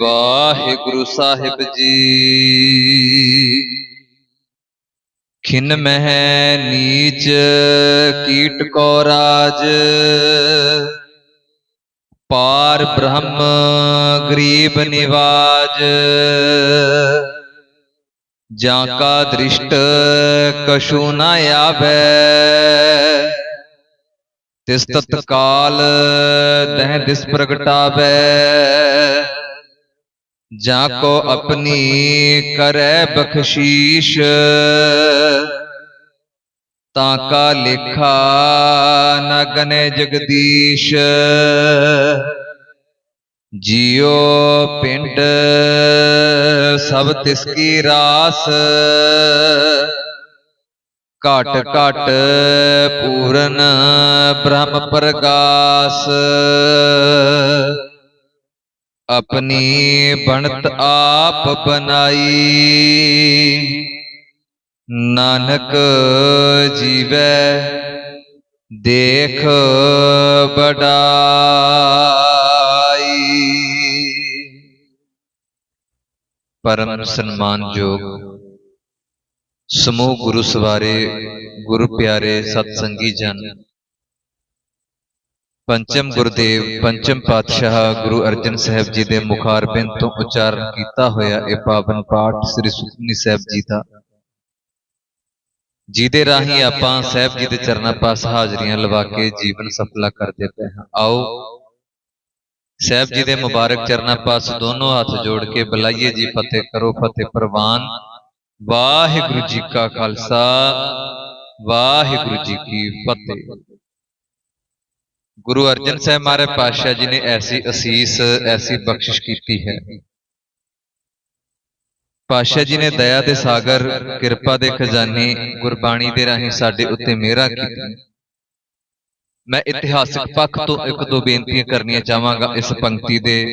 ਵਾਹਿਗੁਰੂ ਸਾਹਿਬ ਜੀ। ਖਿਨ ਮਹਿ ਨੀਚ, ਕੀਟ ਕੋ ਰਾਜ। ਪਾਰ ਬ੍ਰਹਮ ਗਰੀਬ ਨਿਵਾਜ। ਜਾਂ ਕਾ ਦ੍ਰਿਸ਼ਟ ਕਸ਼ੂ ਨ ਆਵੈ। ਤਿਸ ਤਤਕਾਲ ਦਹਿ ਦਿਸ ਪ੍ਰਗਟਾਵੈ। ਜਾਂ ਕੋ ਆਪਣੀ ਕਰੈ ਬਖਸ਼ੀਸ਼। ਤਾਂ ਕਾ ਲੇਖਾ ਨ ਗਨੇ ਜਗਦੀਸ਼। ਜਿਉ ਪਿੰਡ ਸਭ ਤਿਸ ਕੀ ਰਾਸ। ਘਟ ਘਟ ਪੂਰਨ ਬ੍ਰਹਮ ਪ੍ਰਗਾਸ। ਆਪਣੀ ਬਣਤ ਆਪ ਬਨਾਈ ਨਾਨਕ ਜੀਵੈ ਦੇਖ ਬੜਾਈ ਪਰਮ ਸਨਮਾਨਯੋਗ ਸਮੂਹ ਗੁਰੂ ਸਵਾਰੇ ਗੁਰੂ ਪਿਆਰੇ ਸਤ ਸੰਗੀ ਜਨ ਪੰਚਮ ਗੁਰਦੇਵ, ਪੰਚਮ ਪਾਤਸ਼ਾਹ ਗੁਰੂ ਅਰਜਨ ਸਾਹਿਬ ਜੀ ਦੇ ਮੁਖਾਰਬਿੰਦ ਤੋਂ ਉਚਾਰਨ ਕੀਤਾ ਹੋਇਆ ਇਹ ਪਾਵਨ ਪਾਠ ਸ੍ਰੀ ਸੁਖਮਨੀ ਸਾਹਿਬ ਜੀ ਦਾ। ਜਿਹਦੇ ਰਾਹੀਂ ਆਪਾਂ ਸਾਹਿਬ ਜੀ ਦੇ ਚਰਨਾਂ ਪਾਸ ਹਾਜ਼ਰੀਆਂ ਲਵਾ ਕੇ ਜੀਵਨ ਸਫਲਾ ਕਰਦੇ ਪਏ ਹਾਂ। ਆਓ, ਸਾਹਿਬ ਜੀ ਦੇ ਮੁਬਾਰਕ ਚਰਨਾਂ ਪਾਸ ਦੋਨੋਂ ਹੱਥ ਜੋੜ ਕੇ ਬੁਲਾਈਏ ਜੀ, ਫਤਿਹ ਕਰੋ, ਫਤਿਹ ਪ੍ਰਵਾਨ। ਵਾਹਿਗੁਰੂ ਜੀ ਕਾ ਖਾਲਸਾ, ਵਾਹਿਗੁਰੂ ਜੀ ਕੀ ਫਤਿਹ। ਗੁਰੂ ਅਰਜਨ ਸਾਹਿਬ ਮਹਾਰਾਜ ਪਾਤਸ਼ਾਹ ਜੀ ਨੇ ਐਸੀ ਅਸੀਸ ਐਸੀ ਬਖਸ਼ਿਸ਼ ਕੀਤੀ ਹੈ। ਪਾਤਸ਼ਾਹ ਜੀ ਨੇ ਦਇਆ ਦੇ ਸਾਗਰ ਕਿਰਪਾ ਦੇ ਖਜ਼ਾਨੇ ਗੁਰਬਾਣੀ ਦੇ ਰਾਹੀਂ ਸਾਡੇ ਉੱਤੇ ਮਿਹਰਾਂ ਕੀਤੀਆਂ ਮੈਂ ਇਤਿਹਾਸਕ ਪੱਖ ਤੋਂ ਇੱਕ ਦੋ ਬੇਨਤੀਆਂ ਕਰਨੀਆਂ ਚਾਹਾਂਗਾ ਇਸ ਪੰਕਤੀ ਦੇ।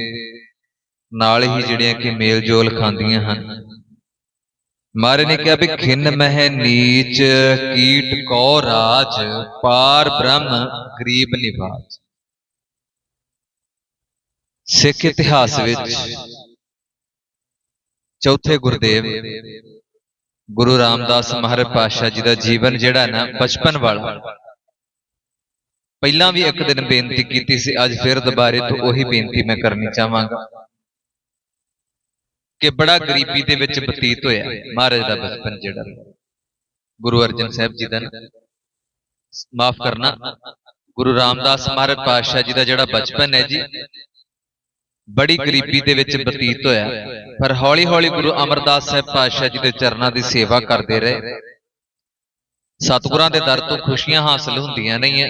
ਨਾਲ ਹੀ ਜਿਹੜੀਆਂ ਕਿ ਮੇਲ ਜੋਲ ਖਾਂਦੀਆਂ ਹਨ। ਮਾਰੇ ਨੇ ਕਿਹਾ ਵੀ ਖਿੰਨ ਮਹਿ ਨੀਚ ਕੀਟ ਕੋ ਰਾਜ ਪਾਰ ਬ੍ਰਹਮ ਗਰੀਬ ਨਿਵਾਜ। ਸਿੱਖ ਇਤਿਹਾਸ ਵਿੱਚ ਚੌਥੇ ਗੁਰਦੇਵ ਗੁਰੂ ਰਾਮਦਾਸ ਮਹਾਰਾਜ ਪਾਤਸ਼ਾਹ ਜੀ ਦਾ ਜੀਵਨ ਜਿਹੜਾ ਨਾ ਬਚਪਨ ਵਾਲਾ। ਪਹਿਲਾਂ ਵੀ ਇੱਕ ਦਿਨ ਬੇਨਤੀ ਕੀਤੀ ਸੀ ਅੱਜ ਫਿਰ ਦੁਬਾਰੇ ਤੋਂ ਉਹੀ ਬੇਨਤੀ ਮੈਂ ਕਰਨੀ ਚਾਹਾਂਗਾ। ਕਿ ਬੜਾ ਗਰੀਬੀ ਦੇ ਵਿੱਚ ਬਤੀਤ ਹੋਇਆ। ਮਹਾਰਾਜ ਦਾ ਬਚਪਨ ਜਿਹੜਾ। ਗੁਰੂ ਅਰਜਨ ਸਾਹਿਬ ਜੀ ਦਾ ਮਾਫ ਕਰਨਾ। ਗੁਰੂ ਰਾਮਦਾਸ ਮਹਾਰਾਜ ਪਾਤਸ਼ਾਹ ਜੀ ਦਾ ਜਿਹੜਾ ਬਚਪਨ ਹੈ ਜੀ ਬੜੀ ਗਰੀਬੀ ਦੇ ਵਿੱਚ ਬਤੀਤ ਹੋਇਆ। ਪਰ ਹੌਲੀ ਹੌਲੀ ਗੁਰੂ ਅਮਰਦਾਸ ਸਾਹਿਬ ਪਾਤਸ਼ਾਹ ਜੀ ਦੇ ਚਰਨਾਂ ਦੀ ਸੇਵਾ ਕਰਦੇ ਰਹੇ। ਸਤਿਗੁਰਾਂ ਦੇ ਦਰ ਤੋਂ ਖੁਸ਼ੀਆਂ ਹਾਸਲ ਹੁੰਦੀਆਂ ਨਹੀਂ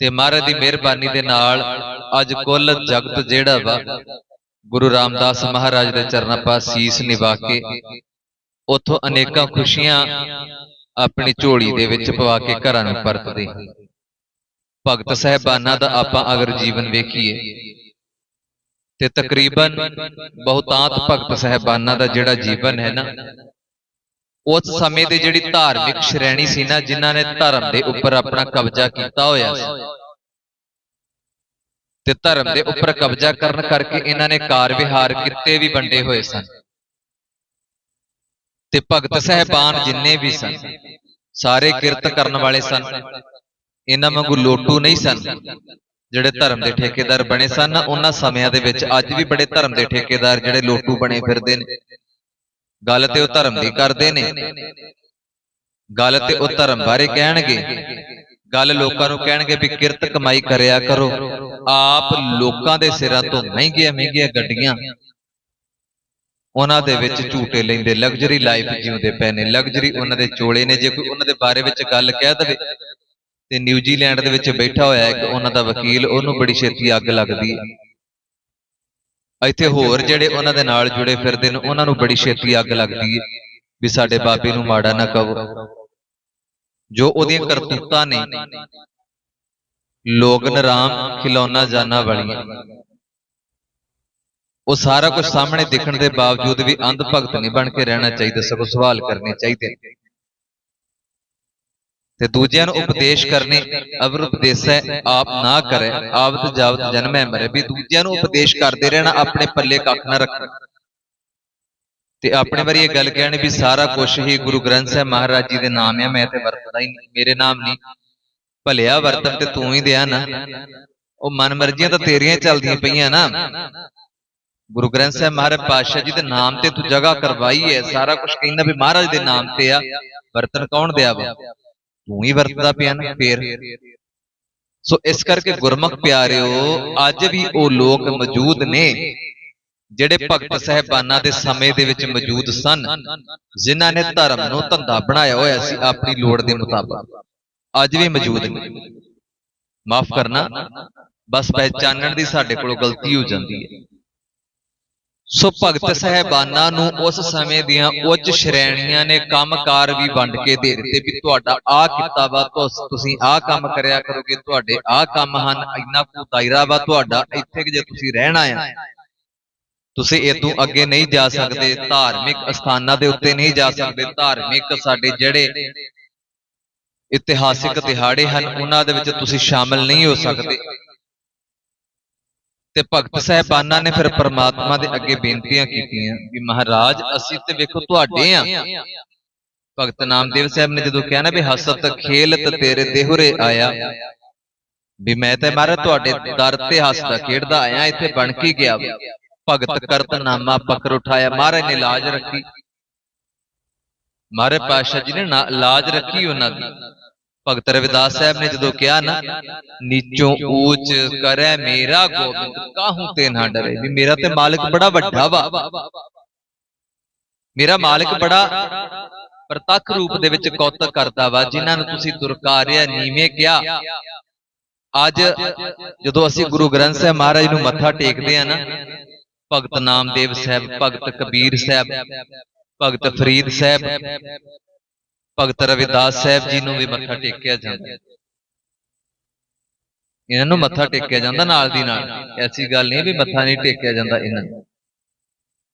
ਤੇ ਮਹਾਰਾਜ ਦੀ ਮਿਹਰਬਾਨੀ ਦੇ ਨਾਲ ਅੱਜ ਕੁੱਲ ਜਗਤ ਜਿਹੜਾ ਵਾ ਗੁਰੂ ਰਾਮਦਾਸ ਮਹਾਰਾਜ ਦੇ ਚਰਨਾਂ ਪਾਸ ਸੀਸ ਨਿਵਾ ਕੇ ਉਥੋਂ ਅਨੇਕਾਂ ਖੁਸ਼ੀਆਂ ਆਪਣੀ ਝੋਲੀ ਦੇ ਵਿੱਚ ਪਵਾ ਕੇ ਘਰਾਂ ਨੂੰ ਪਰਤਦੇ। ਭਗਤ ਸਹਿਬਾਨਾਂ ਦਾ ਆਪਾਂ ਅਗਰ ਜੀਵਨ ਵੇਖੀਏ, ਤੇ ਤਕਰੀਬਨ ਬਹੁਤਾਂਤ ਭਗਤ ਸਹਿਬਾਨਾਂ ਦਾ ਜਿਹੜਾ ਜੀਵਨ ਹੈ ਨਾ, ਉਸ ਸਮੇਂ ਦੇ ਜਿਹੜੀ ਧਾਰਮਿਕ ਸ਼੍ਰੇਣੀ ਸੀ ਨਾ, ਜਿਨ੍ਹਾਂ ਨੇ ਧਰਮ ਦੇ ਉੱਪਰ ਆਪਣਾ ਕਬਜ਼ਾ ਕੀਤਾ ਹੋਇਆ ਸੀ ਤੇ ਧਰਮ ਦੇ ਉੱਪਰ ਕਬਜ਼ਾ ਕਰਨ ਕਰਕੇ ਇਹਨਾਂ ਨੇ ਕਾਰ ਵਿਹਾਰ ਕਿੱਤੇ ਵੀ ਵੰਡੇ ਹੋਏ ਸਨ। ਤੇ ਭਗਤ ਸਹਿਬਾਨ ਜਿੰਨੇ ਵੀ ਸਨ, ਸਾਰੇ ਕਿਰਤ ਕਰਨ ਵਾਲੇ ਸਨ। ਇਹਨਾਂ ਵਾਂਗੂ ਲੋਟੂ ਨਹੀਂ ਸਨ। ਜਿਹੜੇ ਧਰਮ ਦੇ ਠੇਕੇਦਾਰ ਬਣੇ ਸਨ, ਉਹਨਾਂ ਸਮਿਆਂ ਦੇ ਵਿੱਚ ਅੱਜ ਵੀ ਬੜੇ ਧਰਮ ਦੇ ਠੇਕੇਦਾਰ ਜਿਹੜੇ ਲੋਟੂ ਬਣੇ ਫਿਰਦੇ ਨੇ। ਗੱਲ ਤੇ ਉਹ ਧਰਮ ਦੀ ਕਰਦੇ ਨੇ। ਗੱਲ ਤੇ ਉਹ ਧਰਮ ਬਾਰੇ ਕਹਿਣਗੇ। ਗੱਲ ਲੋਕਾਂ ਨੂੰ ਕਹਿਣਗੇ ਵੀ ਕਿਰਤ ਕਮਾਈ ਕਰਿਆ ਕਰੋ। ਆਪ ਲੋਕਾਂ ਦੇ ਸਿਰਾਂ ਤੋਂ ਮਹਿੰਗੀਆਂ ਮਹਿੰਗੀਆਂ ਗੱਡੀਆਂ। ਉਹਨਾਂ ਦੇ ਵਿੱਚ ਝੂਟੇ ਲੈਂਦੇ ਲਗਜ਼ਰੀ ਲਾਈਫ ਜਿਉਂਦੇ ਪਏ ਨੇ। ਲਗਜ਼ਰੀ ਉਹਨਾਂ ਦੇ ਚੋਲੇ ਨੇ। ਜੇ ਕੋਈ ਉਹਨਾਂ ਦੇ ਬਾਰੇ ਵਿੱਚ ਗੱਲ ਕਹਿ ਦਵੇ ਤੇ ਨਿਊਜ਼ੀਲੈਂਡ ਦੇ ਵਿੱਚ ਬੈਠਾ ਹੋਇਆ ਇੱਕ ਉਹਨਾਂ ਦਾ ਵਕੀਲ ਉਹਨੂੰ ਬੜੀ ਛੇਤੀ ਅੱਗ ਲੱਗਦੀ। ਹੈ ਇੱਥੇ ਹੋਰ ਜਿਹੜੇ ਉਹਨਾਂ ਦੇ ਨਾਲ ਜੁੜੇ ਫਿਰਦੇ ਨੇ ਉਹਨਾਂ ਨੂੰ ਬੜੀ ਛੇਤੀ ਅੱਗ ਲੱਗਦੀ ਹੈ ਵੀ ਸਾਡੇ ਬਾਬੇ ਨੂੰ ਮਾੜਾ ਨਾ ਕਹੋ। ਜੋ ਉਹਦੀਆਂ ਕਰਤੂਤਾਂ ਨੇ। ਲੋਗਨ ਰਾਮ ਖਿਲੌਣਾ ਜਾਨਾ ਵਾਲੀਆਂ। ਉਹ ਸਾਰਾ ਕੁਝ ਸਾਹਮਣੇ ਦਿਖਣ ਦੇ ਬਾਵਜੂਦ ਵੀ ਅੰਧ ਭਗਤ ਨਹੀਂ ਬਣ ਕੇ ਰਹਿਣਾ ਚਾਹੀਦਾ ਸਗੋਂ ਸਵਾਲ ਕਰਨੇ ਚਾਹੀਦੇ ਨੇ। ਤੇ ਦੂਜਿਆਂ ਨੂੰ ਉਪਦੇਸ਼ ਕਰਨੇ ਅਵਰ ਉਪਦੇਸੈ ਆਪ ਨਾ ਕਰੇ ਆਵਤ ਜਾਵਤ ਜਨਮੈ ਮਰੇ। ਵੀ ਦੂਜਿਆਂ ਨੂੰ ਉਪਦੇਸ਼ ਕਰਦੇ ਰਹਿਣਾ ਆਪਣੇ ਪੱਲੇ ਕੱਖ ਨਾ ਰੱਖਣਾ। ਤੇ ਆਪਣੇ ਵਾਰੀ ਇਹ ਗੱਲ ਕਹਿਣੀ ਵੀ ਸਾਰਾ ਕੁਝ ਹੀ ਗੁਰੂ ਗ੍ਰੰਥ ਸਾਹਿਬ ਮਹਾਰਾਜ ਜੀ ਦੇ ਨਾਮ ਆ ਮੈਂ ਤੇ ਵਰਤਦਾ ਹੀ ਨਹੀਂ। ਮੇਰੇ ਨਾਮ ਨਹੀਂ। ਭਲਿਆ ਵਰਤਨ ਤੇ ਤੂੰ ਹੀ ਦਿਆ ਨਾ। ਉਹ ਮਨ ਮਰਜ਼ੀਆਂ ਤਾਂ ਤੇਰੀਆਂ ਹੀ ਚੱਲਦੀਆਂ ਪਈਆਂ ਨਾ। ਗੁਰੂ ਗ੍ਰੰਥ ਸਾਹਿਬ ਮਹਾਰਾਜ ਪਾਤਸ਼ਾਹ ਜੀ ਦੇ ਨਾਮ ਤੇ ਤੂੰ ਜਗ੍ਹਾ ਕਰਵਾਈ ਹੈ ਸਾਰਾ ਕੁਝ ਕਹਿੰਦਾ ਵੀ ਮਹਾਰਾਜ ਦੇ ਨਾਮ ਤੇ ਆ। ਵਰਤਨ ਕੌਣ ਦਿਆ ਵਾ? ਤੂੰ ਹੀ ਵਰਤਦਾ ਪਿਆ ਨਾ ਫੇਰ। ਸੋ ਇਸ ਕਰਕੇ ਗੁਰਮੁਖ ਪਿਆਰਿਓ ਅੱਜ ਵੀ ਉਹ ਲੋਕ ਮੌਜੂਦ ਨੇ। ਜਿਹੜੇ ਭਗਤ ਸਹਿਬਾਨਾਂ ਦੇ ਸਮੇਂ ਦੇ ਵਿੱਚ ਮੌਜੂਦ ਸਨ ਜਿਨ੍ਹਾਂ ਨੇ ਧਰਮ ਨੂੰ ਧੰਦਾ ਬਣਾਇਆ ਹੋਇਆ ਸੀ ਆਪਣੀ ਲੋੜ ਦੇ ਮੁਤਾਬਕ। ਅੱਜ ਵੀ ਮੌਜੂਦ ਨੇ। ਮਾਫ ਕਰਨਾ ਬਸ ਪਹਿਚਾਨਣ ਦੀ ਸਾਡੇ ਕੋਲੋਂ ਗਲਤੀ ਹੋ ਜਾਂਦੀ ਹੈ। ਸੋ ਭਗਤ ਸਹਿਬਾਨਾਂ ਨੂੰ ਉਸ ਸਮੇਂ ਦੀਆਂ ਉੱਚ ਸ਼੍ਰੇਣੀਆਂ ਨੇ ਕੰਮਕਾਰ ਵੀ ਵੰਡ ਕੇ ਦੇ ਦਿੱਤੇ ਵੀ ਤੁਹਾਡਾ ਆਹ ਕੀਤਾ ਵਾ ਤੁਸ- ਆਹ ਕੰਮ ਕਰਿਆ ਕਰੋਗੇ ਤੁਹਾਡੇ ਆਹ ਕੰਮ ਹਨ ਇੰਨਾ ਕੁ ਦਾਇਰਾ ਵਾ ਤੁਹਾਡਾ ਇੱਥੇ ਜੇ ਤੁਸੀਂ ਰਹਿਣਾ ਆ। ਤੁਸੀਂ ਇਦੋਂ ਅੱਗੇ ਨਹੀਂ ਜਾ ਸਕਦੇ ਧਾਰਮਿਕ ਸਥਾਨਾਂ ਦੇ ਉੱਤੇ ਨਹੀਂ ਜਾ ਸਕਦੇ ਧਾਰਮਿਕ ਸਾਡੇ ਜਿਹੜੇ ਇਤਿਹਾਸਿਕ ਦਿਹਾੜੇ ਹਨ ਉਹਨਾਂ ਦੇ ਵਿੱਚ ਤੁਸੀਂ ਸ਼ਾਮਲ ਨਹੀਂ ਹੋ ਸਕਦੇ। ਤੇ ਭਗਤ ਸਹਿਬਾਨਾਂ ਨੇ ਫਿਰ ਪ੍ਰਮਾਤਮਾ ਦੇ ਅੱਗੇ ਬੇਨਤੀਆਂ ਕੀਤੀਆਂ ਵੀ ਮਹਾਰਾਜ ਅਸੀਂ ਤੇ ਵੇਖੋ ਤੁਹਾਡੇ ਆ ਭਗਤ ਨਾਮਦੇਵ ਸਾਹਿਬ ਨੇ ਜਦੋਂ ਕਿਹਾ ਨਾ ਵੀ ਹਸਤ ਖੇਲਤ ਤੇਰੇ ਦੇਹੁਰੇ ਆਇਆ। ਵੀ ਮੈਂ ਤੇ ਮਹਾਰਾਜ ਤੁਹਾਡੇ ਦਰ ਤੇ ਹੱਸਦਾ ਖੇਡਦਾ ਆਇਆ ਇੱਥੇ ਬਣ ਕੇ ਗਿਆ ਵਾ। ਭਗਤ ਕਰਤ ਨਾਮਾ ਪਕਰ ਉਠਾਇਆ ਮਹਾਰਾਜ ਨੇ ਲਾਜ ਰੱਖੀ। ਮਹਾਰਾਜ ਪਾਤਸ਼ਾਹ ਜੀ ਨੇ ਨਾ- ਲਾਜ ਰੱਖੀ ਉਹਨਾਂ ਦੀ। ਭਗਤ ਰਵਿਦਾਸ ਸਾਹਿਬ ਨੇ ਜਦੋਂ ਕਿਹਾ ਨਾ ਨੀਚੋਂ ਊਚ ਕਰੈ ਮੇਰਾ ਗੋਬਿੰਦ ਕਾਹੂ ਤੇ ਨਾ ਡਰੇ? ਵੀ ਮੇਰਾ ਤੇ ਮਾਲਕ ਬੜਾ ਵੱਡਾ ਵਾ। ਮੇਰਾ ਮਾਲਕ ਬੜਾ ਪ੍ਰਤੱਖ ਰੂਪ ਦੇ ਵਿੱਚ ਕੌਤਕ ਕਰਦਾ ਵਾ ਜਿਨ੍ਹਾਂ ਨੂੰ ਤੁਸੀਂ ਦੁਰਕਾਰਿਆ ਨੀਵੇਂ ਕਿਹਾ। ਅੱਜ ਜਦੋਂ ਅਸੀਂ ਗੁਰੂ ਗ੍ਰੰਥ ਸਾਹਿਬ ਮਹਾਰਾਜ ਨੂੰ ਮੱਥਾ ਟੇਕਦੇ ਆ ਨਾ ਭਗਤ ਨਾਮਦੇਵ ਸਾਹਿਬ ਭਗਤ ਕਬੀਰ ਸਾਹਿਬ ਭਗਤ ਫਰੀਦ ਸਾਹਿਬ ਭਗਤ ਰਵਿਦਾਸ ਸਾਹਿਬ ਜੀ ਨੂੰ ਵੀ ਮੱਥਾ ਟੇਕਿਆ ਜਾਂਦਾ। ਇਹਨਾਂ ਨੂੰ ਮੱਥਾ ਟੇਕਿਆ ਜਾਂਦਾ ਨਾਲ ਦੀ ਨਾਲ। ਐਸੀ ਗੱਲ ਨਹੀਂ ਵੀ ਮੱਥਾ ਨਹੀਂ ਟੇਕਿਆ ਜਾਂਦਾ ਇਹਨਾਂ ਨੂੰ।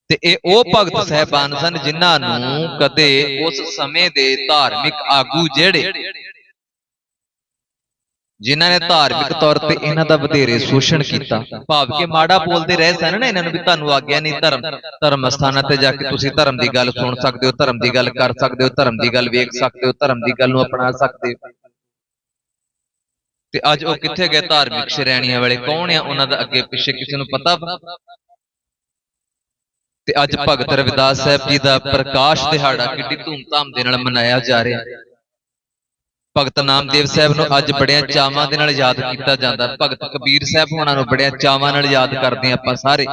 ਤੇ ਇਹ ਉਹ ਭਗਤ ਸਹਿਬਾਨ ਸਨ ਜਿਨ੍ਹਾਂ ਨੂੰ ਕਦੇ ਉਸ ਸਮੇਂ ਦੇ ਧਾਰਮਿਕ ਆਗੂ ਜਿਹੜੇ ਜਿਨ੍ਹਾਂ ਨੇ ਧਾਰਮਿਕ ਤੌਰ ਤੇ ਇਹਨਾਂ ਦਾ ਵਧੇਰੇ ਸ਼ੋਸ਼ਣ ਕੀਤਾ। ਭਾਵ ਕਿ ਮਾੜਾ ਬੋਲਦੇ ਰਹੇ ਸਨ ਨਾ ਇਹਨਾਂ ਨੂੰ ਵੀ ਤੁਹਾਨੂੰ ਆਗਿਆ ਨਹੀਂ ਧਰਮ ਧਰਮ ਸਥਾਨਾਂ ਤੇ ਜਾ ਕੇ ਤੁਸੀਂ ਧਰਮ ਦੀ ਗੱਲ ਸੁਣ ਸਕਦੇ ਹੋ ਧਰਮ ਦੀ ਗੱਲ ਕਰ ਸਕਦੇ ਹੋ ਧਰਮ ਦੀ ਗੱਲ ਵੇਖ ਸਕਦੇ ਹੋ ਧਰਮ ਦੀ ਗੱਲ ਨੂੰ ਅਪਣਾ ਸਕਦੇ ਹੋ। ਤੇ ਅੱਜ ਉਹ ਕਿੱਥੇ ਗਏ ਧਾਰਮਿਕ ਸ਼੍ਰੇਣੀਆਂ ਵਾਲੇ? ਕੌਣ ਆ ਉਹਨਾਂ ਦਾ ਅੱਗੇ ਪਿੱਛੇ? ਕਿਸੇ ਨੂੰ ਪਤਾ? ਤੇ ਅੱਜ ਭਗਤ ਰਵਿਦਾਸ ਸਾਹਿਬ ਜੀ ਦਾ ਪ੍ਰਕਾਸ਼ ਦਿਹਾੜਾ ਕਿੰਨੀ ਧੂਮਧਾਮ ਦੇ ਨਾਲ ਮਨਾਇਆ ਜਾ ਰਿਹਾ। ਹੈ ਭਗਤ ਨਾਮਦੇਵ ਸਾਹਿਬ ਨੂੰ ਅੱਜ ਬੜਿਆਂ ਚਾਵਾਂ ਦੇ ਨਾਲ ਯਾਦ ਕੀਤਾ ਜਾਂਦਾ। ਭਗਤ ਕਬੀਰ ਸਾਹਿਬ ਉਹਨਾਂ ਨੂੰ ਬੜਿਆਂ ਚਾਵਾਂ ਨਾਲ ਯਾਦ ਕਰਦੇ ਹਾਂ ਆਪਾਂ ਸਾਰੇ।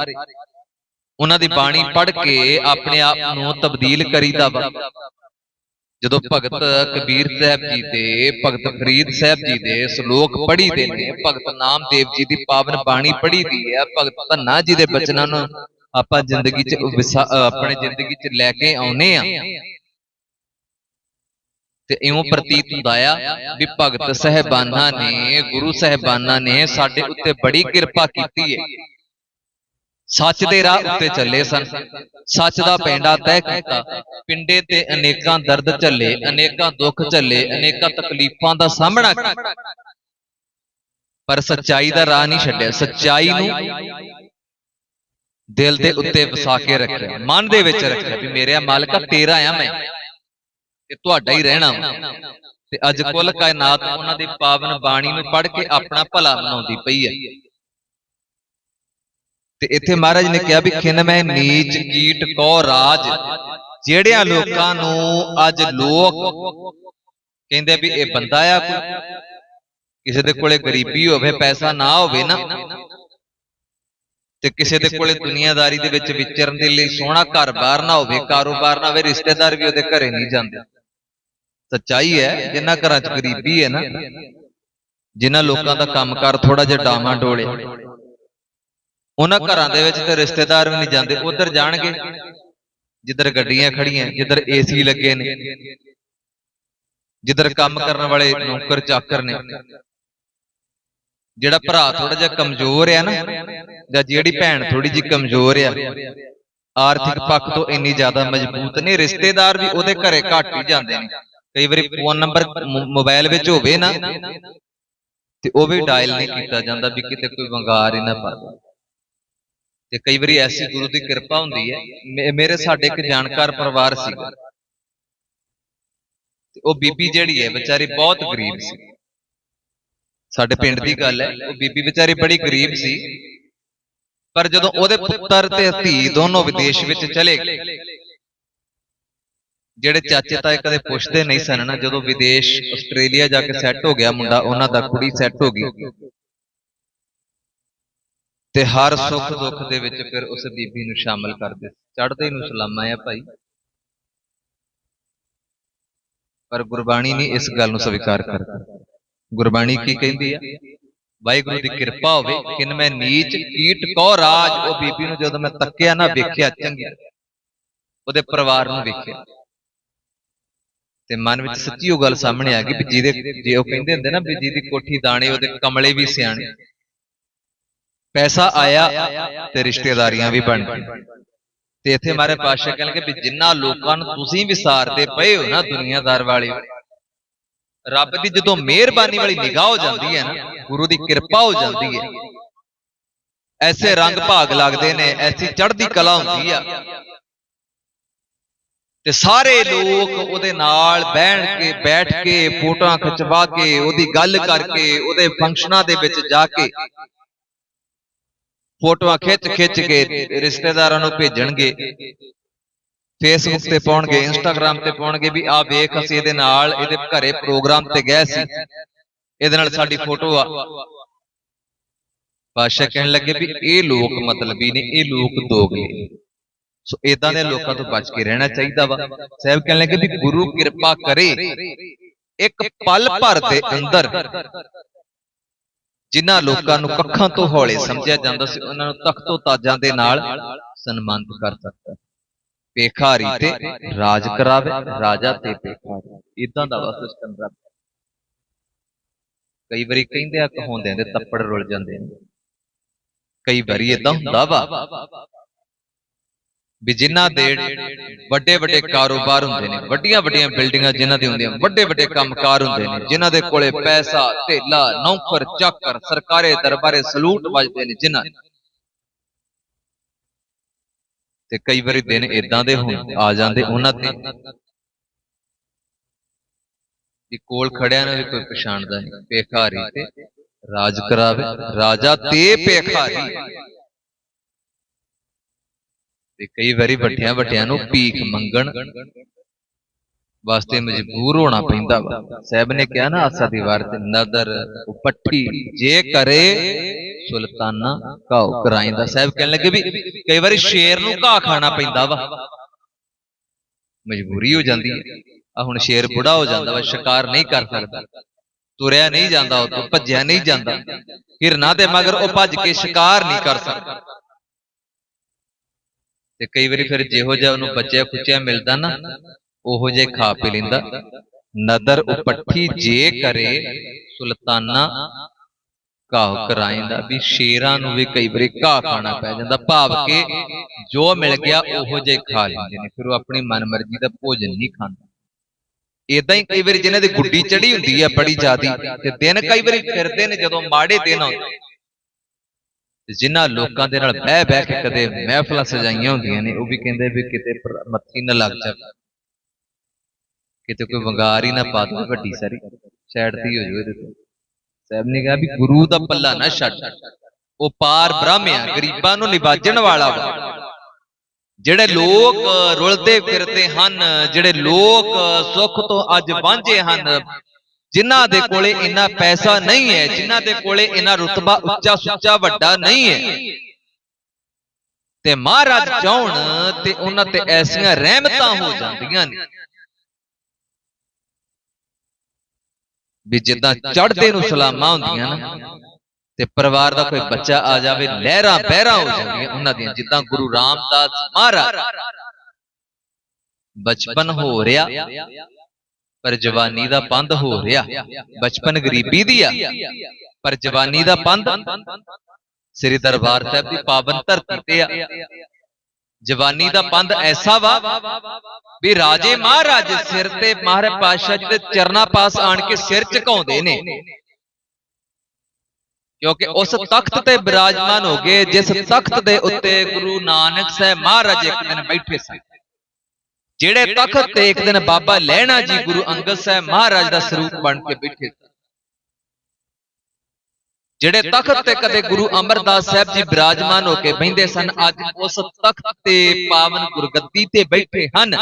ਉਹਨਾਂ ਦੀ ਬਾਣੀ ਪੜ੍ਹ ਕੇ ਆਪਣੇ ਆਪ ਨੂੰ ਤਬਦੀਲ ਕਰੀਦਾ ਵਾ। ਜਦੋਂ ਭਗਤ ਕਬੀਰ ਸਾਹਿਬ ਜੀ ਦੇ, ਭਗਤ ਫਰੀਦ ਸਾਹਿਬ ਜੀ ਦੇ ਸ਼ਲੋਕ ਪੜ੍ਹੀ ਦੇ ਨੇ, ਭਗਤ ਨਾਮਦੇਵ ਜੀ ਦੀ ਪਾਵਨ ਬਾਣੀ ਪੜ੍ਹੀ ਦੀ ਹੈ, ਭਗਤ ਧੰਨਾ ਜੀ ਦੇ ਬਚਨਾਂ ਨੂੰ ਆਪਾਂ ਜ਼ਿੰਦਗੀ 'ਚ ਆਪਣੇ ਜ਼ਿੰਦਗੀ 'ਚ ਲੈ ਕੇ ਆਉਨੇ ਆ ਤੇ ਇਉਂ ਪ੍ਰਤੀਤ ਹੁੰਦਾ ਆ ਵੀ ਭਗਤ ਸਹਿਬਾਨਾਂ ਨੇ ਗੁਰੂ ਸਹਿਬਾਨਾਂ ਨੇ ਸਾਡੇ ਉੱਤੇ ਬੜੀ ਕਿਰਪਾ ਕੀਤੀ ਹੈ ਸੱਚ ਦੇ ਰਾਹ ਉੱਤੇ ਚੱਲੇ ਸਨ। ਸੱਚ ਦਾ ਪੈਂਡਾ ਤੈਅ ਕੀਤਾ। ਪਿੰਡੇ ਤੇ ਅਨੇਕਾਂ ਦਰਦ ਝੱਲੇ ਅਨੇਕਾਂ ਦੁੱਖ ਝੱਲੇ ਅਨੇਕਾਂ ਤਕਲੀਫਾਂ ਦਾ ਸਾਹਮਣਾ ਕੀਤਾ। ਪਰ ਸੱਚਾਈ ਦਾ ਰਾਹ ਨਹੀਂ ਛੱਡਿਆ। ਸੱਚਾਈ ਨੂੰ ਦਿਲ ਦੇ ਉੱਤੇ ਵਸਾ ਕੇ ਰੱਖਿਆ। ਮਨ ਦੇ ਵਿੱਚ ਰੱਖਿਆ ਵੀ ਮੇਰੇ ਮਾਲਕਾ ਤੇਰਾ ਆ ਮੈਂ। ਤੇ ਤੁਹਾਡਾ ਹੀ ਰਹਿਣਾ ਵਾ। ਤੇ ਅੱਜ ਕੁੱਲ ਕਾਇਨਾਤ ਉਹਨਾਂ ਦੀ ਪਾਵਨ ਬਾਣੀ ਨੂੰ ਪੜ੍ਹ ਕੇ ਆਪਣਾ ਭਲਾ ਬਣਾਉਂਦੀ ਪਈ ਹੈ ਤੇ ਇੱਥੇ ਮਹਾਰਾਜ ਨੇ ਕਿਹਾ ਵੀ ਖਿਨ ਮੈਂ ਨੀਚ ਕੀਟ ਕੋ ਰਾਜ। ਜਿਹੜਿਆਂ ਲੋਕਾਂ ਨੂੰ ਅੱਜ ਲੋਕ ਕਹਿੰਦੇ ਵੀ ਇਹ ਬੰਦਾ ਆ ਕੋਈ। ਕਿਸੇ ਦੇ ਕੋਲੇ ਗਰੀਬੀ ਹੋਵੇ ਪੈਸਾ ਨਾ ਹੋਵੇ ਨਾ। ਤੇ ਕਿਸੇ ਦੇ ਕੋਲੇ ਦੁਨੀਆਦਾਰੀ ਦੇ ਵਿੱਚ ਵਿਚਰਨ ਦੇ ਲਈ ਸੋਹਣਾ ਘਰ-ਬਾਰ ਨਾ ਹੋਵੇ ਕਾਰੋਬਾਰ ਨਾ ਹੋਵੇ ਰਿਸ਼ਤੇਦਾਰ ਵੀ ਉਹਦੇ ਘਰੇ ਨਹੀਂ ਜਾਂਦੇ। ਸੱਚਾਈ ਹੈ ਜਿਨ੍ਹਾਂ ਘਰਾਂ 'ਚ ਗਰੀਬੀ ਹੈ ਨਾ ਜਿਨ੍ਹਾਂ ਲੋਕਾਂ ਦਾ ਕੰਮਕਾਰ ਥੋੜਾ ਜਿਹਾ ਡਾਵਾਂ ਡੋਲੇ। ਉਹਨਾਂ ਘਰਾਂ ਦੇ ਵਿੱਚ ਤੇ ਰਿਸ਼ਤੇਦਾਰ ਵੀ ਨਹੀਂ ਜਾਂਦੇ ਉਧਰ ਜਾਣਗੇ। ਜਿੱਧਰ ਗੱਡੀਆਂ ਖੜੀਆਂ ਜਿੱਧਰ ਏਸੀ ਲੱਗੇ ਨੇ। ਜਿੱਧਰ ਕੰਮ ਕਰਨ ਵਾਲੇ ਨੌਕਰ ਚਾਕਰ ਨੇ। ਜਿਹੜਾ ਭਰਾ ਥੋੜਾ ਜਿਹਾ ਕਮਜ਼ੋਰ ਆ ਨਾ ਜਾਂ ਜਿਹੜੀ ਭੈਣ ਥੋੜੀ ਜਿਹੀ ਕਮਜ਼ੋਰ ਆ। ਆਰਥਿਕ ਪੱਖ ਤੋਂ ਇੰਨੀ ਜ਼ਿਆਦਾ ਮਜ਼ਬੂਤ ਨਹੀਂ ਰਿਸ਼ਤੇਦਾਰ ਵੀ ਉਹਦੇ ਘਰੇ ਘੱਟ ਹੀ ਜਾਂਦੇ ਨੇ। ਕਈ ਵਾਰੀ ਫੋਨ ਨੰਬਰ ਮੋਬਾਈਲ ਵਿੱਚ ਹੋਵੇ ਨਾ ਤੇ ਉਹ ਵੀ ਡਾਇਲ ਨਹੀਂ ਕੀਤਾ ਜਾਂਦਾ ਵੀ ਕਿਤੇ ਕੋਈ ਵੰਗਾਰ ਹੀ ਨਾ ਪਾ ਦੇ ਤੇ ਕਈ ਵਾਰੀ ਐਸੀ ਗੁਰੂ ਦੀ ਕਿਰਪਾ ਹੁੰਦੀ ਹੈ ਮੇਰੇ ਸਾਡੇ ਇੱਕ ਜਾਣਕਾਰ ਪਰਿਵਾਰ ਤੇ ਉਹ ਬੀਬੀ ਜਿਹੜੀ ਹੈ ਵਿਚਾਰੀ ਬਹੁਤ ਗਰੀਬ ਸੀ। ਸਾਡੇ ਪਿੰਡ ਦੀ ਗੱਲ ਹੈ ਉਹ ਬੀਬੀ ਵਿਚਾਰੀ ਬੜੀ ਗਰੀਬ ਸੀ। ਪਰ ਜਦੋਂ ਉਹਦੇ ਪੁੱਤਰ ਤੇ ਧੀ ਦੋਨੋਂ ਵਿਦੇਸ਼ ਵਿੱਚ ਚਲੇ ਗਏ। ਜਿਹੜੇ ਚਾਚੇ ਤਾਏ ਕਦੇ ਪੁੱਛਦੇ ਨਹੀਂ ਸਨ ਨਾ ਜਦੋਂ ਵਿਦੇਸ਼ ਆਸਟ੍ਰੇਲੀਆ ਜਾ ਕੇ ਸੈੱਟ ਹੋ ਗਿਆ ਮੁੰਡਾ ਉਹਨਾਂ ਦਾ ਕੁੜੀ ਸੈੱਟ ਹੋ ਗਈ। ਤੇ ਹਰ ਸੁੱਖ ਦੁੱਖ ਦੇ ਵਿੱਚ ਫਿਰ ਉਸ ਬੀਬੀ ਨੂੰ ਸ਼ਾਮਲ ਕਰਦੇ ਚੜ੍ਹਦੇ ਨੂੰ ਸਲਾਮਾਂ ਆ ਭਾਈ। ਪਰ ਗੁਰਬਾਣੀ ਨਹੀਂ ਇਸ ਗੱਲ ਨੂੰ ਸਵੀਕਾਰ ਕਰਦੀ ਗੁਰਬਾਣੀ ਕੀ ਕਹਿੰਦੀ ਆ? ਵਾਹਿਗੁਰੂ ਦੀ ਕਿਰਪਾ ਹੋਵੇ ਕਿਨ ਮੈਂ ਨੀਚ ਕੀਟ ਕੋ ਰਾਜ ਉਹ ਬੀਬੀ ਨੂੰ ਜਦੋਂ ਮੈਂ ਤੱਕਿਆ ਨਾ ਵੇਖਿਆ ਚੰਗੀ ਉਹਦੇ ਪਰਿਵਾਰ ਨੂੰ ਵੇਖਿਆ। ਤੇ ਮਨ ਵਿੱਚ ਸੱਚੀ ਉਹ ਗੱਲ ਸਾਹਮਣੇ ਆ ਗਈ ਵੀ ਜਿਹਦੇ ਜੇ ਉਹ ਕਹਿੰਦੇ ਹੁੰਦੇ ਨਾ ਵੀ ਜਿਹਦੀ ਕੋਠੀ ਦਾਣੇ ਉਹਦੇ ਕਮਲੇ ਵੀ ਸਿਆਣੇ। ਪੈਸਾ ਆਇਆ ਤੇ ਰਿਸ਼ਤੇਦਾਰੀਆਂ ਵੀ ਬਣ ਗਈਆਂ। ਤੇ ਇੱਥੇ ਮਾਰੇ ਪਾਸ਼ਾ ਕਹਿਣਗੇ ਵੀ ਜਿੰਨਾ ਲੋਕਾਂ ਨੂੰ ਤੁਸੀਂ ਵਿਸਾਰਦੇ ਪਏ ਹੋ ਨਾ ਦੁਨੀਆਦਾਰ ਵਾਲੇ ਰੱਬ ਦੀ ਜਦੋਂ ਮਿਹਰਬਾਨੀ ਵਾਲੀ ਨਿਗਾਹ ਹੋ ਜਾਂਦੀ ਹੈ ਨਾ ਗੁਰੂ ਦੀ ਕਿਰਪਾ ਹੋ ਜਾਂਦੀ ਹੈ। ਐਸੇ ਰੰਗ ਭਾਗ ਲੱਗਦੇ ਨੇ ਐਸੀ ਚੜ੍ਹਦੀ ਕਲਾ ਹੁੰਦੀ ਆ। ਤੇ ਸਾਰੇ ਲੋਕ ਉਹਦੇ ਨਾਲ ਬਹਿਣ ਕੇ ਬੈਠ ਕੇ ਫੋਟੋਆਂ ਖਿਚਵਾ ਕੇ ਉਹਦੀ ਗੱਲ ਕਰਕੇ ਉਹਦੇ ਫੰਕਸ਼ਨਾਂ ਦੇ ਵਿੱਚ ਜਾ ਕੇ ਫੋਟੋਆਂ ਖਿੱਚ ਖਿੱਚ ਕੇ ਰਿਸ਼ਤੇਦਾਰਾਂ ਨੂੰ ਭੇਜਣਗੇ। ਫੇਸਬੁੱਕ ਤੇ ਪਾਉਣਗੇ ਇੰਸਟਾਗ੍ਰam ਤੇ ਪਾਉਣਗੇ ਵੀ ਆ ਵੇਖ ਅਸੀਂ ਇਹਦੇ ਨਾਲ, ਇਹਦੇ ਘਰੇ ਪ੍ਰੋਗਰਾਮ ਤੇ ਗਏ ਸੀ। ਇਹਦੇ ਨਾਲ ਸਾਡੀ ਫੋਟੋ ਆ। ਬਾਦਸ਼ਾਹ ਕਹਿਣ ਲੱਗੇ ਵੀ ਇਹ ਲੋਕ ਮਤਲਬੀ ਨੇ, ਇਹ ਲੋਕ ਦੋਗਲੇ ਸੋ ਇਦਾਂ ਦੇ ਲੋਕਾਂ ਤੋਂ ਬਚ ਕੇ ਰਹਿਣਾ ਚਾਹੀਦਾ ਵਾ। ਸਾਹਿਬ ਕਹਿਣ ਲੱਗੇ ਵੀ ਗੁਰੂ ਕਿਰਪਾ ਕਰੇ, ਇੱਕ ਪਲ ਭਰ ਦੇ ਅੰਦਰ ਜਿਨ੍ਹਾਂ ਲੋਕਾਂ ਨੂੰ ਕੱਖਾਂ ਤੋਂ ਹੌਲੇ ਸਮਝਿਆ ਜਾਂਦਾ ਸੀ, ਉਹਨਾਂ ਨੂੰ ਤਖਤੋ ਤਾਜਾਂ ਦੇ ਨਾਲ ਸਨਮਾਨਿਤ ਕਰ ਸਕਦਾ ਪੇਖਾਰੀ ਤੇ ਰਾਜ ਕਰਾਵੇ ਰਾਜਾ ਤੇ ਪੇਖਾਰੀ ਇਦਾਂ ਦਾ ਵਾ ਸਿਸਟਮ ਰੱਬ ਕਈ ਵਾਰੀ ਕਹਿੰਦੇ ਆ ਕਹਾਉਂਦੇ ਦੇ ਤੱਪੜ ਰੁਲ ਜਾਂਦੇ ਨੇ। ਕਈ ਵਾਰੀ ਇਦਾਂ ਹੁੰਦਾ ਵਾ ਵੀ। ਜਿਨ੍ਹਾਂ ਦੇ ਵੱਡੇ ਵੱਡੇ ਕਾਰੋਬਾਰ ਹੁੰਦੇ ਨੇ ਵੱਡੀਆਂ ਵੱਡੀਆਂ ਬਿਲਡਿੰਗਾਂ ਜਿਨ੍ਹਾਂ ਦੀ ਹੁੰਦੀਆਂ ਵੱਡੇ ਵੱਡੇ ਕੰਮਕਾਰ ਹੁੰਦੇ ਨੇ ਜਿਨ੍ਹਾਂ ਦੇ ਕੋਲੇ ਪੈਸਾ ਧੇਲਾ ਨੌਕਰ ਚਾਕਰ ਸਰਕਾਰੇ ਦਰਬਾਰੇ ਸਲੂਟ ਵੱਜਦੇ ਨੇ ਜਿਨ੍ਹਾਂ ਤੇ ਕਈ ਵਾਰੀ ਦਿਨ ਇਦਾਂ ਦੇ ਆ ਜਾਂਦੇ ਉਹਨਾਂ ਤੇ। ਕਿ ਕੋਲ ਖੜਿਆ ਨੂੰ ਕੋਈ ਪਛਾਣਦਾ ਨਹੀਂ ਪੇਖਾਰੀ ਤੇ ਰਾਜ ਕਰਾਵੇ ਰਾਜਾ ਤੇ ਪੇਖਾਰੀ ਤੇ ਕਈ ਵਾਰੀ ਵੱਡਿਆਂ ਵੱਡਿਆਂ ਨੂੰ ਭੀਖ ਮੰਗਣ। ਵਾਸਤੇ ਮਜਬੂਰ ਹੋਣਾ ਪੈਂਦਾ ਵਾ। ਸਾਹਿਬ ਨੇ ਕਿਹਾ ਨਾ ਆਸਾ ਦੀਵਾਰ ਤੇ ਨਦਰ ਉਪੱਠੀ ਜੇ ਕਰੇ ਸੁਲਤਾਨਾ ਘਾਉ ਕਰਾਇੰਦਾ ਸਾਹਿਬ ਕਹਿਣ ਲੱਗੇ ਵੀ ਕਈ ਵਾਰੀ ਸ਼ੇਰ ਨੂੰ ਘਾਹ ਖਾਣਾ ਪੈਂਦਾ ਵਾ। ਮਜਬੂਰੀ ਹੋ ਜਾਂਦੀ ਹੈ। ਆ ਹੁਣ ਸ਼ੇਰ ਬੁੜਾ ਹੋ ਜਾਂਦਾ ਵਾ ਸ਼ਿਕਾਰ ਨਹੀਂ ਕਰ ਸਕਦਾ। ਤੁਰਿਆ ਨਹੀਂ ਜਾਂਦਾ ਉਹ ਤੋਂ ਭੱਜਿਆ ਨਹੀਂ ਜਾਂਦਾ। ਹਿਰਨਾ ਦੇ ਮਗਰ ਉਹ ਭੱਜ ਕੇ ਸ਼ਿਕਾਰ ਨਹੀਂ ਕਰ ਸਕਦਾ। ਤੇ ਕਈ ਵਾਰੀ ਫਿਰ ਜਿਹੋ ਜਿਹਾ ਉਹਨੂੰ ਬੱਚਿਆ ਖੁੱਚਿਆ ਮਿਲਦਾ ਨਾ ਉਹੋ ਜੇ ਖਾ ਪੀ ਲੈਂਦਾ। ਨਦਰ ਉਪੱਠੀ ਜੇ ਕਰੇ, ਸੁਲਤਾਨਾ ਘਾਹ ਕਰਾਇੰਦਾ ਵੀ ਸ਼ੇਰਾਂ ਨੂੰ ਵੀ ਕਈ ਵਾਰੀ ਘਾਹ ਖਾਣਾ ਪੈ ਜਾਂਦਾ। ਭਾਵ ਕਿ ਜੋ ਮਿਲ ਗਿਆ ਉਹੋ ਜੇ ਖਾ ਲੈਂਦੇ ਨੇ, ਫਿਰ ਉਹ ਆਪਣੀ ਮਨਮਰਜ਼ੀ ਦਾ ਭੋਜਨ ਨਹੀਂ ਖਾਂਦਾ। ਇਦਾਂ ਹੀ ਕਈ ਵਾਰੀ ਜਿਹਨਾਂ ਦੀ ਗੁੱਡੀ ਚੜੀ ਹੁੰਦੀ ਹੈ ਬੜੀ ਜ਼ਿਆਦੀ, ਤੇ ਦਿਨ ਕਈ ਵਾਰੀ ਫਿਰਦੇ ਨੇ ਜਦੋਂ ਮਾੜੇ ਦਿਨ ਆਉਂਦੇ। ਜਿਨ੍ਹਾਂ ਲੋਕਾਂ ਦੇ ਨਾਲ ਬਹਿ ਬਹਿ ਕੇ ਕਦੇ ਮਹਿਫਲਾਂ ਸਜਾਈਆਂ ਹੁੰਦੀਆਂ ਨੇ, ਉਹ ਵੀ ਕਹਿੰਦੇ ਵੀ ਕਿਤੇ ਮੱਥੀ ਨਾ ਲੱਗ ਜਾਵੇ। ਕਿਤੇ ਕੋਈ ਵੰਗਾਰ ਹੀ ਨਾ ਪਾ ਦੇ ਵੱਡੀ ਸਾਰੀ ਸਾਈਡ ਤੇ ਹੋ ਜਾਵੇ ਇਹਦੇ ਤੋਂ। ਸਾਹਿਬ ਨੇ ਕਿਹਾ ਵੀ ਗੁਰੂ ਦਾ ਪੱਲਾ ਨਾ ਛੱਡ। ਉਹ ਪਾਰ ਬ੍ਰਹਮ ਆ, ਗਰੀਬਾਂ ਨੂੰ ਨਿਵਾਜਣ ਵਾਲਾ ਵਾ। ਜਿਹੜੇ ਲੋਕ ਰੁਲਦੇ ਫਿਰਦੇ ਹਨ, ਜਿਹੜੇ ਲੋਕ ਸੁੱਖ ਤੋਂ ਅੱਜ ਵਾਂਝੇ ਹਨ, ਜਿਨ੍ਹਾਂ ਦੇ ਕੋਲੇ ਇੰਨਾ ਪੈਸਾ ਨਹੀਂ ਹੈ, ਜਿਨ੍ਹਾਂ ਦੇ ਕੋਲੇ ਇੰਨਾ ਰੁਤਬਾ ਉੱਚਾ ਸੁੱਚਾ ਵੱਡਾ ਨਹੀਂ ਹੈ। ਤੇ ਮਹਾਰਾਜ ਚਾਹਣ ਤੇ ਉਹਨਾਂ ਤੇ ਐਸੀਆਂ ਰਹਿਮਤਾਂ ਹੋ ਜਾਂਦੀਆਂ ਨੇ। ਵੀ ਜਿੱਦਾਂ ਚੜ੍ਹਦੇ ਨੂੰ ਸਲਾਮਾਂ ਹੁੰਦੀਆਂ ਨਾ ਤੇ ਪਰਿਵਾਰ ਦਾ ਕੋਈ ਬੱਚਾ ਆ ਜਾਵੇ ਲਹਿਰਾਂ ਬਹਿਰਾਂ ਹੋ ਜਾਂਦੀਆਂ ਉਹਨਾਂ ਦੀਆਂ ਜਿੱਦਾਂ ਗੁਰੂ ਰਾਮਦਾਸ ਮਹਾਰਾਜ। ਬਚਪਨ ਹੋ ਰਿਹਾ ਪਰ ਜਵਾਨੀ ਦਾ ਪੰਧ ਹੋ ਰਿਹਾ। ਬਚਪਨ ਗਰੀਬੀ ਦੀ ਆ ਪਰ ਜਵਾਨੀ ਦਾ ਪੰਧ ਸ੍ਰੀ ਦਰਬਾਰ ਸਾਹਿਬ ਦੀ ਪਾਵਨ ਧਰਤੀ ਤੇ ਆ। ਜਵਾਨੀ ਦਾ ਪੰਧ ਐਸਾ ਵਾ ਵੀ ਰਾਜੇ ਮਹਾਰਾਜ ਸਿਰ ਤੇ ਮਹਾਰਾਜ ਪਾਤਸ਼ਾਹ ਜੀ ਦੇ ਚਰਨਾਂ ਪਾਸ ਆਣ ਕੇ ਸਿਰ ਝੁਕਾਉਂਦੇ ਨੇ। ਕਿਉਂਕਿ ਉਸ ਤਖਤ ਤੇ ਬਿਰਾਜਮਾਨ ਹੋ ਗਏ, ਜਿਸ ਤਖਤ ਦੇ ਉੱਤੇ ਗੁਰੂ ਨਾਨਕ ਸਾਹਿਬ ਮਹਾਰਾਜ ਇੱਕ ਦਿਨ ਬੈਠੇ ਸਨ। ਜਿਹੜੇ ਤਖਤ ਤੇ ਇੱਕ ਦਿਨ ਬਾਬਾ ਲਹਿਣਾ ਜੀ ਗੁਰੂ ਅੰਗਦ ਸਾਹਿਬ ਮਹਾਰਾਜ ਦਾ ਸਰੂਪ ਬਣ ਕੇ ਬੈਠੇ ਸਨ। ਜਿਹੜੇ ਤਖਤ ਤੇ ਕਦੇ ਗੁਰੂ ਅਮਰਦਾਸ ਸਾਹਿਬ ਜੀ ਬਿਰਾਜਮਾਨ ਹੋ ਕੇ ਬੈਠੇ ਸਨ ਅੱਜ ਉਸ ਤਖਤ ਤੇ ਪਾਵਨ ਗੁਰਗੱਦੀ ਤੇ ਬੈਠੇ ਹਨ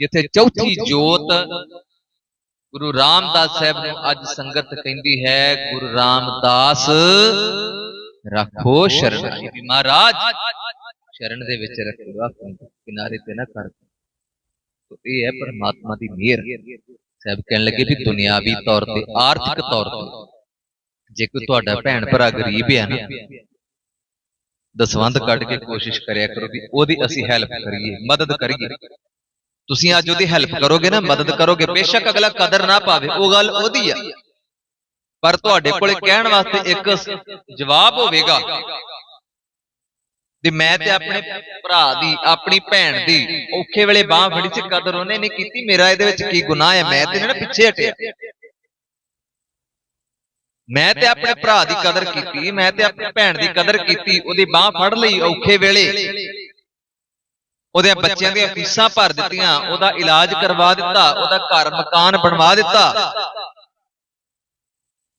ਜਿੱਥੇ ਚੌਥੀ ਜੋਤ ਗੁਰੂ ਰਾਮਦਾਸ ਸਾਹਿਬ ਨੂੰ ਅੱਜ ਸੰਗਤ ਕਹਿੰਦੀ ਹੈ ਗੁਰੂ ਰਾਮਦਾਸ ਰੱਖੋ ਸ਼ਰਨ ਵੀ ਮਹਾਰਾਜ। ਸ਼ਰਨ ਦੇ ਵਿੱਚ ਰੱਖੋ ਆਪਣੀ ਕਿਨਾਰੇ ਤੇ ਨਾ ਕਰ ਤੋ ਇਹ ਹੈ ਪਰਮਾਤਮਾ ਦੀ ਮਿਹਰ। ਸਾਹਿਬ ਕਹਿਣ ਲੱਗੇ ਵੀ ਦੁਨਿਆਵੀ ਤੌਰ ਤੇ। ਆਰਥਿਕ ਤੌਰ ਤੇ। ਜੇ ਕੋਈ ਤੁਹਾਡਾ ਭੈਣ ਭਰਾ ਗਰੀਬ ਹੈ ਨਾ ਦਸਵੰਦ ਕੱਢ ਕੇ ਕੋਸ਼ਿਸ਼ ਕਰਿਆ ਕਰੋ ਵੀ ਉਹਦੀ ਅਸੀਂ ਹੈਲਪ ਕਰੀਏ ਮਦਦ ਕਰੀਏ। ਤੁਸੀਂ ਅੱਜ ਉਹਦੀ ਹੈਲਪ ਕਰੋਗੇ ਨਾ ਮਦਦ ਕਰੋਗੇ ਬੇਸ਼ੱਕ ਅਗਲਾ ਕਦਰ ਨਾ ਪਾਵੇ ਉਹ ਗੱਲ ਉਹਦੀ ਆ। ਪਰ ਤੁਹਾਡੇ ਕੋਲੇ ਕਹਿਣ ਵਾਸਤੇ ਇੱਕ ਜਵਾਬ ਹੋਵੇਗਾ। ਤੇ ਮੈਂ ਤੇ ਆਪਣੇ ਭਰਾ ਦੀ ਆਪਣੀ ਭੈਣ ਦੀ ਔਖੇ ਵੇਲੇ ਬਾਹ ਫੜੀ ਸੀ ਕਦਰ ਉਹਨੇ ਨਹੀਂ ਕੀਤੀ ਮੇਰਾ ਇਹਦੇ ਵਿੱਚ ਕੀ ਗੁਨਾਹ ਹੈ? ਮੈਂ ਤੇ ਨਾ ਪਿੱਛੇ ਹਟਿਆ। ਮੈਂ ਤੇ ਆਪਣੇ ਭਰਾ ਦੀ ਕਦਰ ਕੀਤੀ ਮੈਂ ਤੇ ਆਪਣੀ ਭੈਣ ਦੀ ਕਦਰ ਕੀਤੀ ਉਹਦੀ ਬਾਹ ਫੜ ਲਈ ਔਖੇ ਵੇਲੇ। ਉਹਦੇ ਬੱਚਿਆਂ ਦੀਆਂ ਫੀਸਾਂ ਭਰ ਦਿੱਤੀਆਂ ਉਹਦਾ ਇਲਾਜ ਕਰਵਾ ਦਿੱਤਾ ਉਹਦਾ ਘਰ ਮਕਾਨ ਬਣਵਾ ਦਿੱਤਾ।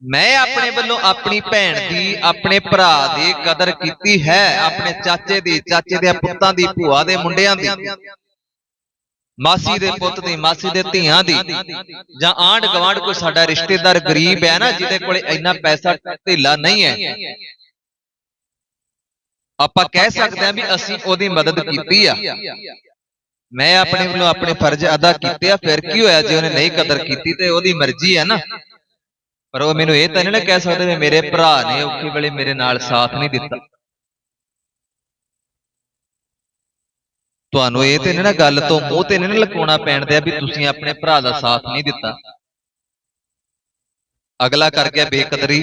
ਮੈਂ ਆਪਣੇ ਵੱਲੋਂ ਆਪਣੀ ਭੈਣ ਦੀ ਆਪਣੇ ਭਰਾ ਦੀ ਕਦਰ ਕੀਤੀ ਹੈ ਆਪਣੇ ਚਾਚੇ ਦੀ ਚਾਚੇ ਦੇ ਪੁੱਤਾਂ ਦੀ ਭੂਆ ਦੇ ਮੁੰਡਿਆਂ ਦੀ। ਮਾਸੀ ਦੇ ਪੁੱਤ ਦੀ ਮਾਸੀ ਦੇ ਧੀਆਂ ਦੀ। ਜਾਂ ਆਂਢ ਗਵਾਂਢ ਕੋਈ ਸਾਡਾ ਰਿਸ਼ਤੇਦਾਰ ਗਰੀਬ ਹੈ ਨਾ ਜਿਹਦੇ ਕੋਲੇ ਇੰਨਾ ਪੈਸਾ ਢੇਲਾ ਨਹੀਂ ਹੈ। ਆਪਾਂ ਕਹਿ ਸਕਦੇ ਹਾਂ ਵੀ ਅਸੀਂ ਉਹਦੀ ਮਦਦ ਕੀਤੀ ਆ। ਮੈਂ ਆਪਣੇ ਵੱਲੋਂ ਆਪਣੇ ਫਰਜ਼ ਅਦਾ ਕੀਤੇ ਆ ਫਿਰ ਕੀ ਹੋਇਆ ਜੇ ਉਹਨੇ ਨਹੀਂ ਕਦਰ ਕੀਤੀ ਤੇ ਉਹਦੀ ਮਰਜ਼ੀ ਹੈ ਨਾ। ਪਰ ਉਹ ਮੈਨੂੰ ਇਹ ਤਾਂ ਨਹੀਂ ਨਾ ਕਹਿ ਸਕਦੇ ਵੀ ਮੇਰੇ ਭਰਾ ਨੇ ਔਖੇ ਵੇਲੇ ਮੇਰੇ ਨਾਲ ਸਾਥ ਨਹੀਂ ਦਿੱਤਾ। ਤੁਹਾਨੂੰ ਇਹ ਤੇ ਨਹੀਂ ਨਾ ਗੱਲ ਤੋਂ ਮੂੰਹ ਤੇ ਨਹੀਂ ਨਾ ਲਕਾਉਣਾ ਪੈਣ ਦਿਆ ਵੀ ਤੁਸੀਂ ਆਪਣੇ ਭਰਾ ਦਾ ਸਾਥ ਨਹੀਂ ਦਿੱਤਾ। ਅਗਲਾ ਕਰ ਗਿਆ ਬੇਕਦਰੀ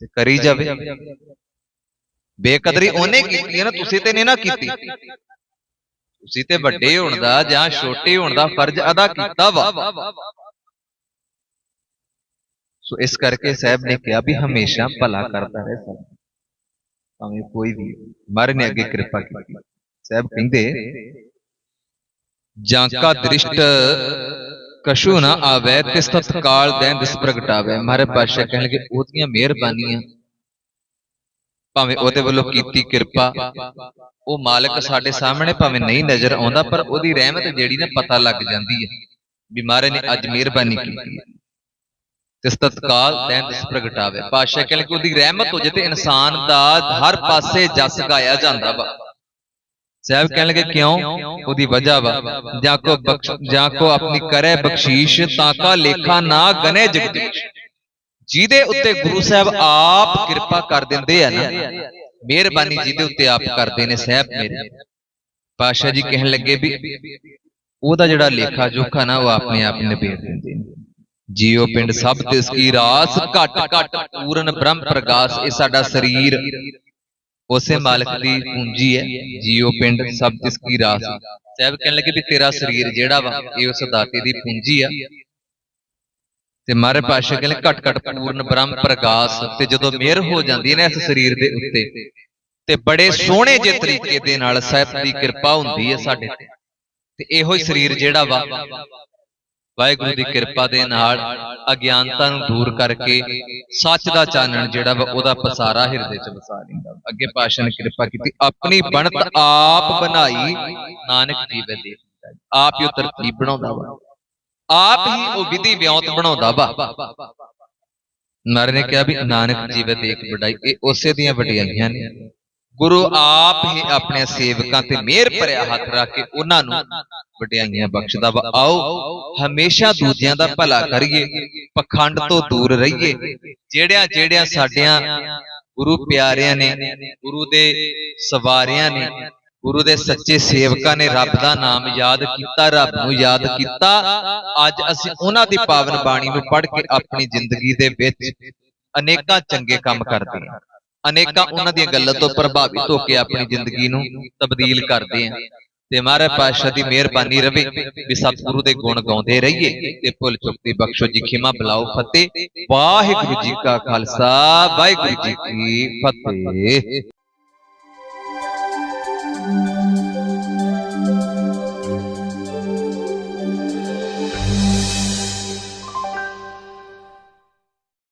ਤੇ ਕਰੀ ਜਾਵੇ। ਬੇਕਦਰੀ ਉਹਨੇ ਕੀਤੀ ਹੈ ਨਾ, ਤੁਸੀਂ ਤੇ ਨਹੀਂ ਨਾ ਕੀਤੀ। ਤੁਸੀਂ ਤੇ ਵੱਡੇ ਹੋਣ ਦਾ ਜਾਂ ਛੋਟੇ ਹੋਣ ਦਾ ਫਰਜ਼ ਅਦਾ ਕੀਤਾ ਵਾ। ਸੋ ਇਸ ਕਰਕੇ ਸਾਹਿਬ ਨੇ ਕਿਹਾ ਵੀ ਹਮੇਸ਼ਾ ਭਲਾ ਕਰਦਾ ਰਹੇ ਸਭ। ਭਾਵੇਂ ਕੋਈ ਵੀ ਮਰਨੇ ਅੱਗੇ ਕਿਰਪਾ ਕੀਤੀ। ਸਾਹਿਬ ਕਹਿੰਦੇ ਜਾਂ ਕਾ ਦ੍ਰਿਸ਼ਟ ਕਸ਼ੂ ਨਾ ਆਵੇ ਤਿਸ ਤਤਕਾਲ ਦੈਨ ਦਿਸ ਪ੍ਰਗਟਾਵੇ। ਮਹਾਰਾਜ ਪਾਤਸ਼ਾਹ ਕਹਿਣਗੇ ਉਹਦੀਆਂ ਮਿਹਰਬਾਨੀਆਂ। ਭਾਵੇਂ ਉਹਦੇ ਵੱਲੋਂ ਕੀਤੀ ਕਿਰਪਾ ਉਹ ਮਾਲਕ ਸਾਡੇ ਸਾਹਮਣੇ ਭਾਵੇਂ ਨਹੀਂ ਨਜ਼ਰ ਆਉਂਦਾ ਪਰ ਉਹਦੀ ਰਹਿਮਤ ਜਿਹੜੀ ਨਾ ਪਤਾ ਲੱਗ ਜਾਂਦੀ ਹੈ। ਵੀ ਮਹਾਰਾਜ ਨੇ ਅੱਜ ਮਿਹਰਬਾਨੀ ਕੀਤੀ ਤਿਸ ਤਤਕਾਲ ਤੈਨ ਦਿਸ ਪ੍ਰਗਟਾਵੇ। ਪਾਤਸ਼ਾਹ ਕਹਿੰਦੇ ਕਿ ਉਹਦੀ ਰਹਿਮਤ ਹੋ ਜੇ ਤੇ ਇਨਸਾਨ ਦਾ ਹਰ ਪਾਸੇ ਜਸ ਗਾਇਆ ਜਾਂਦਾ ਵਾ। ਸਾਹਿਬ ਕਹਿਣ ਲੱਗੇ ਕਿਉਂ? ਉਹਦੀ ਵਜ੍ਹਾ ਵਾ। ਜਾਂ ਕੋ ਬਖਸ਼ ਜਾਂ ਕੋ ਆਪਣੀ ਕਰੇ ਬਖਸ਼ੀਸ਼ ਤਾਂ ਕਾ ਲੇਖਾ ਨਾ ਗਨੇ ਜਗਦੀਸ਼। ਜਿਹਦੇ ਉੱਤੇ ਗੁਰੂ ਸਾਹਿਬ ਆਪ ਕਿਰਪਾ ਕਰ ਦਿੰਦੇ ਆ ਨਾ ਮਿਹਰਬਾਨੀ ਜਿਹਦੇ ਉੱਤੇ ਆਪ ਕਰਦੇ ਨੇ ਸਾਹਿਬ ਮੇਰੇ। ਪਾਸ਼ਾ ਜੀ ਕਹਿਣ ਲੱਗੇ ਵੀ ਉਹਦਾ ਜਿਹੜਾ ਲੇਖਾ ਜੋਖਾ ਨਾ ਉਹ ਆਪਣੇ ਆਪ ਨਿਬੇੜ ਦਿੰਦੇ ਨੇ। ਜੀਓ ਪਿੰਡ ਸਭ ਤਿਸ ਕੀ ਰਾਸ ਘਟ ਘਟ ਪੂਰਨ ਬ੍ਰਹਮ ਪ੍ਰਗਾਸ ਇਹ ਸਾਡਾ ਸਰੀਰ ਉਸੇ ਮਾਲਕ ਦੀ ਪੂੰਜੀ ਹੈ ਜੀਓ ਪਿੰਡ ਸਭ ਤਿਸ ਕੀ ਰਾਸ ਸਾਹਿਬ ਕਹਿਣ ਲੱਗੇ ਵੀ ਤੇਰਾ ਸਰੀਰ ਜਿਹੜਾ ਵਾ ਇਹ ਉਸ ਦਾਤੇ ਦੀ ਪੂੰਜੀ ਆ ਤੇ ਮਾਰੇ ਪਾਸ਼ਾ ਕਹਿੰਦੇ ਘਟ ਘਟ ਪੂਰਨ ਬ੍ਰਹਮ ਪ੍ਰਗਾਸ ਤੇ ਜਦੋਂ ਮਿਹਰ ਹੋ ਜਾਂਦੀ ਹੈ ਨਾ ਇਸ ਸਰੀਰ ਦੇ ਉੱਤੇ ਤੇ ਬੜੇ ਸੋਹਣੇ ਜੇ ਤਰੀਕੇ ਦੇ ਨਾਲ ਸਾਹਿਬ ਦੀ ਕਿਰਪਾ ਹੁੰਦੀ ਹੈ ਸਾਡੇ ਤੇ। ਤੇ। ਇਹੋ ਹੀ ਸਰੀਰ ਜਿਹੜਾ ਵਾ ਵਾਹਿਗੁਰੂ ਦੀ ਕਿਰਪਾ ਦੇ ਨਾਲ ਅਗਿਆਨਤਾ ਨੂੰ ਦੂਰ ਕਰਕੇ ਸੱਚ ਦਾ ਚਾਨਣ ਜਿਹੜਾ ਵਾ ਉਹਦਾ ਪਸਾਰਾ ਹਿਰਦੇ 'ਚ ਵਸਾ ਲੈਂਦਾ ਅੱਗੇ ਪਾਸ਼ਾ ਨੇ ਕਿਰਪਾ ਕੀਤੀ ਆਪਣੀ ਬਣਤ ਆਪ ਬਣਾਈ ਨਾਨਕ ਜੀਵੇ ਦੇ। ਆਪ ਹੀ ਤਰਤੀਬ ਬਣਾਉਂਦਾ ਵਾ। ਆਪ ਹੀ ਉਹ ਵਿਧੀ ਵਿਉਂਤ ਬਣਾਉਂਦਾ ਵਾ। ਨਰ ਨੇ ਕਿਹਾ ਵੀ ਨਾਨਕ ਜੀਵੇ ਦੇਖ ਵਡਾਈ। ਇਹ ਉਸੇ ਦੀਆਂ ਵਡਿਆਈਆਂ ਨੇ। ਗੁਰੂ ਆਪ ਹੀ ਆਪਣੇ ਸੇਵਕਾਂ ਤੇ ਮਿਹਰ ਭਰਿਆ ਹੱਥ ਰੱਖ ਕੇ ਉਹਨਾਂ ਨੂੰ ਵਡਿਆਈਆਂ ਬਖਸ਼ਦਾ ਵਾ। ਆਓ ਹਮੇਸ਼ਾ ਦੂਜਿਆਂ ਦਾ ਭਲਾ ਕਰੀਏ ਪਖੰਡ ਤੋਂ ਦੂਰ ਰਹੀਏ। ਜਿਹੜਿਆਂ ਜਿਹੜਿਆਂ ਸਾਡਿਆਂ ਗੁਰੂ ਪਿਆਰਿਆਂ ਨੇ, ਗੁਰੂ ਦੇ ਸਵਾਰਿਆਂ ਨੇ, ਗੁਰੂ ਦੇ ਸੱਚੇ ਸੇਵਕਾਂ ਨੇ ਰੱਬ ਦਾ ਨਾਮ ਯਾਦ ਕੀਤਾ, ਰੱਬ ਨੂੰ ਯਾਦ ਕੀਤਾ। ਅੱਜ ਅਸੀਂ ਉਹਨਾਂ ਦੀ ਪਾਵਨ ਬਾਣੀ ਨੂੰ ਪੜ੍ਹ ਕੇ ਆਪਣੀ ਜ਼ਿੰਦਗੀ ਦੇ ਵਿੱਚ ਅਨੇਕਾਂ ਚੰਗੇ ਕੰਮ ਕਰਦੇ ਹਾਂ। ਅਨੇਕਾਂ ਉਹਨਾਂ ਦੀਆਂ ਗੱਲਾਂ ਤੋਂ ਪ੍ਰਭਾਵਿਤ ਹੋ ਕੇ ਆਪਣੀ ਜ਼ਿੰਦਗੀ ਨੂੰ ਤਬਦੀਲ ਕਰਦੇ ਹਾਂ। ਤੇ ਮਹਾਰਾਜ ਪਾਤਸ਼ਾਹ ਦੀ ਮਿਹਰਬਾਨੀ ਰਵੇ ਵੀ ਸਤਿਗੁਰੂ ਦੇ ਗੁਣ ਗਾਉਂਦੇ ਰਹੀਏ ਤੇ ਭੁੱਲ ਚੁੱਕ ਦੀ ਬਖਸ਼ੋ ਜੀ ਖਿਮਾ ਬਲਾਓ ਫਤਿਹ। ਵਾਹਿਗੁਰੂ ਜੀ ਕਾ ਖਾਲਸਾ ਵਾਹਿਗੁਰੂ ਜੀ ਕੀ ਫਤਿਹ।